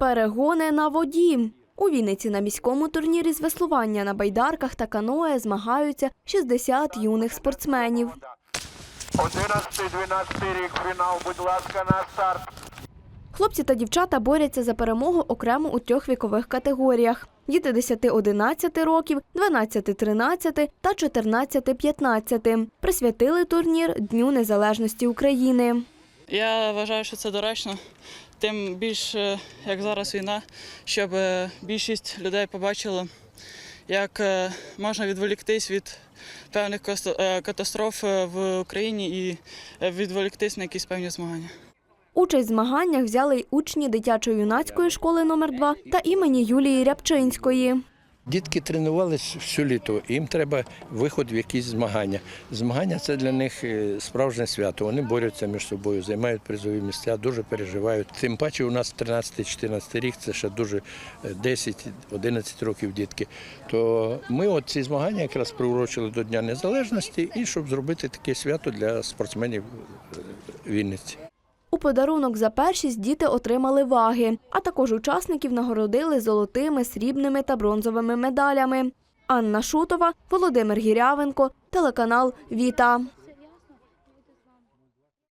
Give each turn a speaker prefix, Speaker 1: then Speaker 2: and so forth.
Speaker 1: Перегони на воді. У Вінниці на міському турнірі з веслування на байдарках та каное змагаються 60 юних спортсменів.
Speaker 2: 11-12 рік фінал, будь ласка, на старт.
Speaker 1: Хлопці та дівчата борються за перемогу окремо у трьох вікових категоріях: діти 10-11 років, 12-13 та 14-15. Присвятили турнір Дню Незалежності України.
Speaker 3: Я вважаю, що це доречно. Тим більше, як зараз війна, щоб е, більшість людей побачила, як е, можна відволіктись від певних е, катастроф в Україні і відволіктись на якісь певні змагання.
Speaker 1: Участь в змаганнях взяли й учні дитячо-юнацької школи номер 2 та імені Юлії Рябчинської.
Speaker 4: Дітки тренувалися всю літо, їм треба виход в якісь змагання. Змагання це для них е, справжнє свято. Вони борються між собою, займають призові місця, дуже переживають. Тим паче у нас 13-14 рік, це ще дуже е, 10-11 років дітки. То ми от ці змагання якраз приурочили до Дня Незалежності і щоб зробити таке свято для спортсменів е, Вінниці.
Speaker 1: Подарунок за першість діти отримали ваги, а також учасників нагородили золотими, срібними та бронзовими медалями. Анна Шутова, Володимир Гірявенко, телеканал Віта.